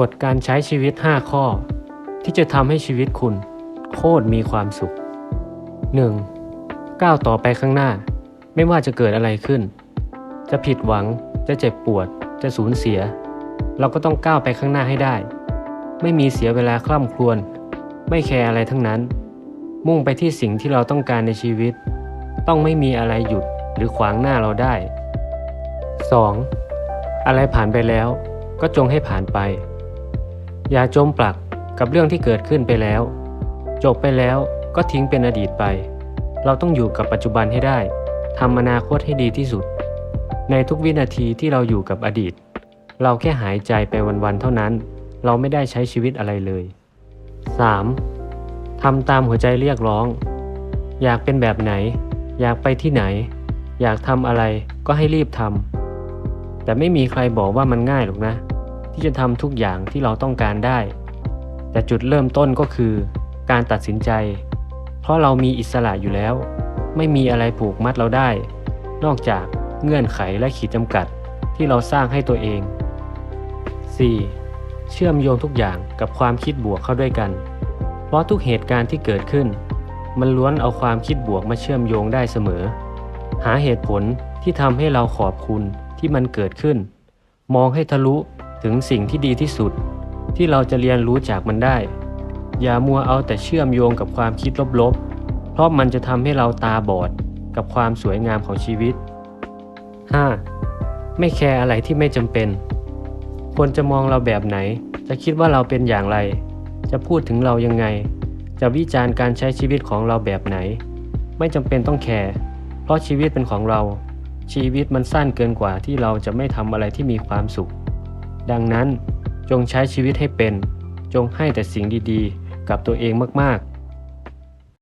กฎการใช้ชีวิต 5 ข้อ ที่จะทำให้ชีวิตคุณ โคตรมีความสุข 1. ก้าวต่อไปข้างหน้า ไม่ว่าจะเกิดอะไรขึ้น จะผิดหวังจะเจ็บปวด จะสูญเสีย เราก็ต้องก้าวไปข้างหน้าให้ได้ ไม่มีเสียเวลาคล่ำครวญไม่แคร์อะไรทั้งนั้น มุ่งไปที่สิ่งที่เราต้องการในชีวิต ต้องไม่มีอะไรหยุดหรือขวางหน้าเราได้ 2. อะไรผ่านไปแล้วก็จงให้ผ่านไป อย่าจมปลักกับเรื่องที่เกิดขึ้นไปแล้ว จบไปแล้วก็ทิ้งเป็นอดีตไป เราต้องอยู่กับปัจจุบันให้ได้ทำอนาคตให้ดีที่สุด ในทุกวินาทีที่เราอยู่กับอดีต เราแค่หายใจไปวันๆเท่านั้น เราไม่ได้ใช้ชีวิตอะไรเลย 3. ทำตามหัวใจเรียกร้อง อยากเป็นแบบไหน อยากไปที่ไหน อยากทำอะไรก็ให้รีบทำแต่ไม่มีใครบอกว่ามันง่ายหรอกนะ ที่จะทำทุกอย่างที่เราต้องการได้ แต่จุดเริ่มต้นก็คือ การตัดสินใจ เพราะเรามีอิสระอยู่แล้ว ไม่มีอะไรผูกมัดเราได้ นอกจากเงื่อนไขและขีดจำกัดที่เราสร้างให้ตัวเอง 4. เชื่อมโยงทุกอย่างกับความคิดบวกเข้าด้วยกัน เพราะทุกเหตุการณ์ที่เกิดขึ้น มันล้วนเอาความคิดบวกมาเชื่อมโยงได้เสมอ หาเหตุผลที่ทำให้เราขอบคุณที่มันเกิดขึ้น มองให้ทะลุ ถึงสิ่งที่ดีที่สุด ที่เราจะเรียนรู้จากมันได้ อย่ามัวเอาแต่เชื่อมโยงกับความคิดลบๆ เพราะมันจะทำให้เราตาบอดกับความสวยงามของชีวิต 5. ไม่แคร์อะไรที่ไม่จำเป็น คนจะมองเราแบบไหน จะคิดว่าเราเป็นอย่างไร จะพูดถึงเรายังไง จะวิจารณ์การใช้ชีวิตของเราแบบไหน ไม่จำเป็นต้องแคร์เพราะชีวิตเป็นของเรา ชีวิตมันสั้นเกินกว่าที่เราจะไม่ทำอะไรที่มีความสุข ดังนั้นจงใช้ชีวิตให้เป็น จงให้แต่สิ่งดีๆ กับตัวเองมากๆ